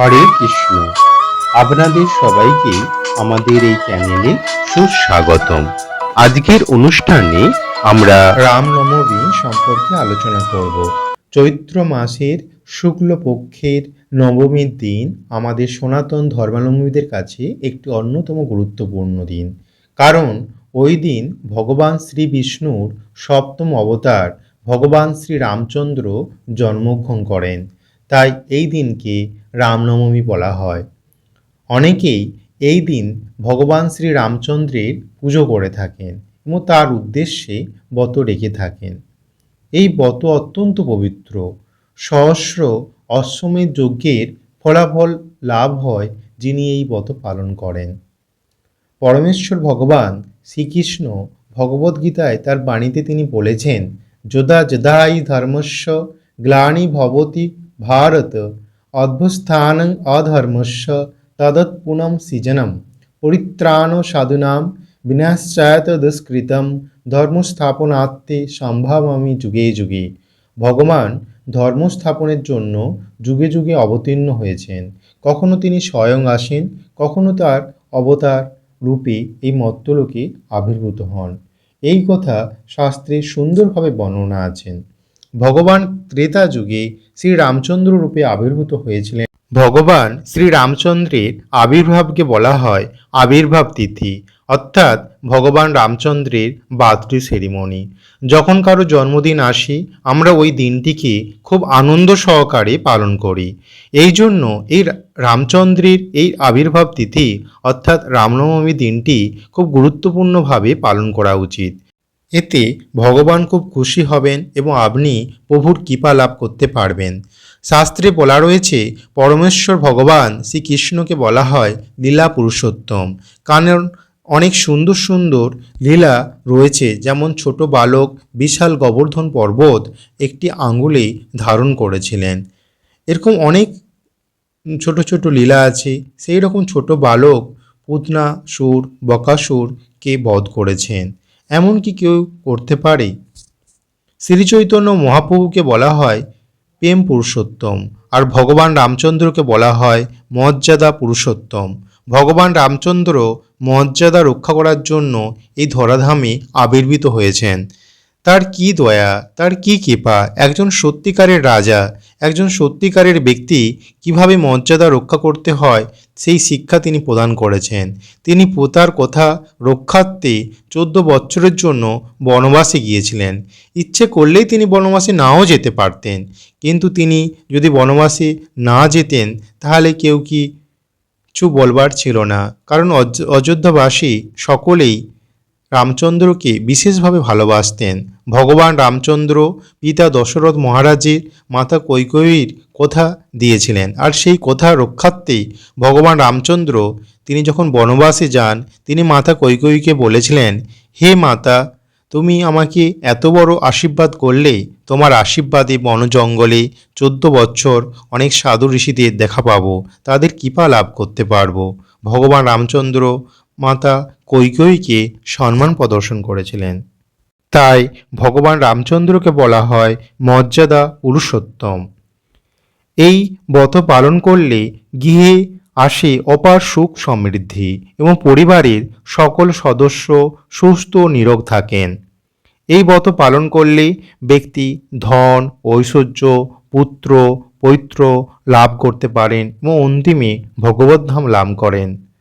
হরে কৃষ্ণ। আপনাদের সবাইকে আমাদের এই চ্যানেলে সুস্বাগতম। আজকের অনুষ্ঠানে আমরা রামনবমী সম্পর্কে আলোচনা করব। চৈত্র মাসের শুক্লপক্ষের নবমীর দিন আমাদের সনাতন ধর্মাবলম্বীদের কাছে একটি অন্যতম গুরুত্বপূর্ণ দিন। কারণ ওই দিন ভগবান শ্রী বিষ্ণুর সপ্তম অবতার ভগবান শ্রী রামচন্দ্র জন্মগ্রহণ করেন। তাই এই দিনকে রামনবমী বলা হয়। অনেকেই এই দিন ভগবান শ্রী রামচন্দ্রের পুজো করে থাকেন এবং তার উদ্দেশ্যে ব্রত রেখে থাকেন। এই ব্রত অত্যন্ত পবিত্র। সহস্র অশ্বমেধ যজ্ঞের ফলাফল লাভ হয় যিনি এই ব্রত পালন করেন। পরমেশ্বর ভগবান শ্রীকৃষ্ণ ভগবদ্গীতায় তার বাণীতে তিনি বলেছেন, যদা যদাই ধর্মস্য গ্লানি ভবতি ভারত অভ্যস্থান অধর্মস্য তদৎপুনম সৃজনম পরিত্রাণ সাধুনাম বিনাশ্চায়ত দুষ্কৃতম ধর্মস্থাপনার্থে সম্ভাবামি যুগে যুগে ভগবান ধর্মস্থাপনের জন্য যুগে যুগে অবতীর্ণ হয়েছেন। কখনো তিনি স্বয়ং আসেন, কখনো তার অবতার রূপে এই মত্তলোকে আবির্ভূত হন। এই কথা শাস্ত্রে সুন্দরভাবে বর্ণনা আছেন। ভগবান ত্রেতা যুগে শ্রী রামচন্দ্র রূপে আবির্ভূত হয়েছিলেন। ভগবান শ্রী রামচন্দ্রের আবির্ভাবকে বলা হয় আবির্ভাব তিথি, অর্থাৎ ভগবান রামচন্দ্রের বার্থডে সেরিমনি যখন কারও জন্মদিন আসে, আমরা ওই দিনটিকে খুব আনন্দ সহকারে পালন করি। এই জন্য এই রামচন্দ্রের এই আবির্ভাব তিথি, অর্থাৎ রামনবমী দিনটি খুব গুরুত্বপূর্ণভাবে পালন করা উচিত। এতে ভগবান খুব খুশি হবেন এবং আপনি প্রভুর কৃপা লাভ করতে পারবেন। শাস্ত্রে বলা রয়েছে, পরমেশ্বর ভগবান শ্রীকৃষ্ণকে বলা হয় লীলা পুরুষোত্তম। কারণ অনেক সুন্দর সুন্দর লীলা রয়েছে, যেমন ছোট বালক বিশাল গোবর্ধন পর্বত একটি আঙ্গুলে ধারণ করেছিলেন। এরকম অনেক ছোট ছোট লীলা আছে সেই রকম ছোট বালক পুতনা সুর, বকাসুরকে বধ করেছেন। এমন কি কেউ করতে পারে। শ্রীচৈতন্য মহাপ্রভুকে বলা হয় প্রেম পুরুষোত্তম আর ভগবান রামচন্দ্রকে বলা হয় মর্যাদা পুরুষোত্তম। ভগবান রামচন্দ্র মর্যাদা রক্ষা করার জন্য এই ধরাধামে আবির্ভূত হয়েছেন। তার কি দয়া, তার কি কৃপা? একজন সত্যিকারের রাজা, একজন সত্যিকারের ব্যক্তি কীভাবে মর্যাদা রক্ষা করতে হয়, সেই শিক্ষা তিনি প্রদান করেছেন। তিনি পোতার কথা রক্ষার্থে চোদ্দ বছরের জন্য বনবাসে গিয়েছিলেন। ইচ্ছে করলেই তিনি বনবাসে নাও যেতে পারতেন। কিন্তু তিনি যদি বনবাসে না যেতেন, তাহলে কেউ কি কিছু বলবার ছিল না। কারণ অয- অযোধ্যাবাসী সকলেই রামচন্দ্রকে বিশেষভাবে ভালোবাসতেন। ভগবান রামচন্দ্র পিতা দশরথ মহারাজের মাতা কৈকেয়ীর কথা দিয়েছিলেন। আর সেই কথা রক্ষার্থে ভগবান রামচন্দ্র তিনি যখন বনবাসে যান, তিনি মাতা কৈকেয়ীকে বলেছিলেন, হে মাতা, তুমি আমাকে এত বড় আশীর্বাদ করলে, তোমার আশীর্বাদে বন জঙ্গলে চোদ্দ বছর অনেক সাধু ঋষিদের দেখা পাবো। তাদের কৃপা লাভ করতে পারব। ভগবান রামচন্দ্র মাতা কৈকেয়ীকে সম্মান প্রদর্শন করেছিলেন। তাই ভগবান রামচন্দ্রকে বলা হয় মর্যাদা পুরুষোত্তম। এই ব্রত পালন করলে গৃহে আসে অপার সুখ সমৃদ্ধি এবং পরিবারের সকল সদস্য সুস্থ নিরোগ থাকেন। এই ব্রত পালন করলে ব্যক্তি ধন, ঐশ্বর্য, পুত্র, পৈত্র লাভ করতে পারেন এবং অন্তিমে ভগবদ্ধাম লাভ করেন।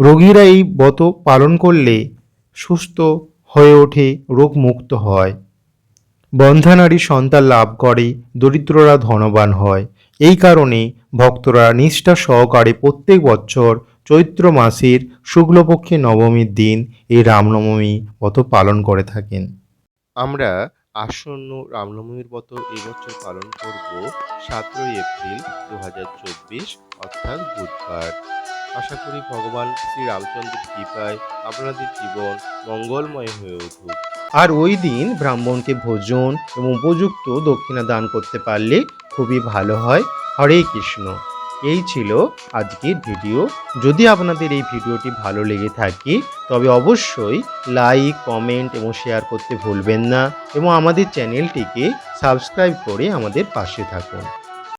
রোগীরা এই ব্রত পালন করলে সুস্থ হয়ে ওঠে, রোগমুক্ত হয়। বন্ধানারী সন্তান লাভ করে, দরিদ্ররা ধনবান হয়। এই কারণে ভক্তরা নিষ্ঠা সহকারে প্রত্যেক বছর চৈত্র মাসের শুক্লপক্ষে নবমীর দিন এই রামনবমী ব্রত পালন করে থাকেন। আমরা আসন্ন রামনবমীর ব্রত এবছর পালন করব সতেরোই এপ্রিল দু হাজার চব্বিশ, অর্থাৎ বুধবার। আশা করি ভগবান শ্রী রামচন্দ্রের কৃপায় আপনাদের জীবন মঙ্গলময় হয়ে উঠুক। আর ওই দিন ব্রাহ্মণকে ভোজন এবং উপযুক্ত দক্ষিণা দান করতে পারলে খুবই ভালো হয়। হরে কৃষ্ণ। এই ছিল আজকের ভিডিও। যদি আপনাদের এই ভিডিওটি ভালো লেগে থাকে, তবে অবশ্যই লাইক, কমেন্ট এবং শেয়ার করতে ভুলবেন না এবং আমাদের চ্যানেলটিকে সাবস্ক্রাইব করে আমাদের পাশে থাকুন।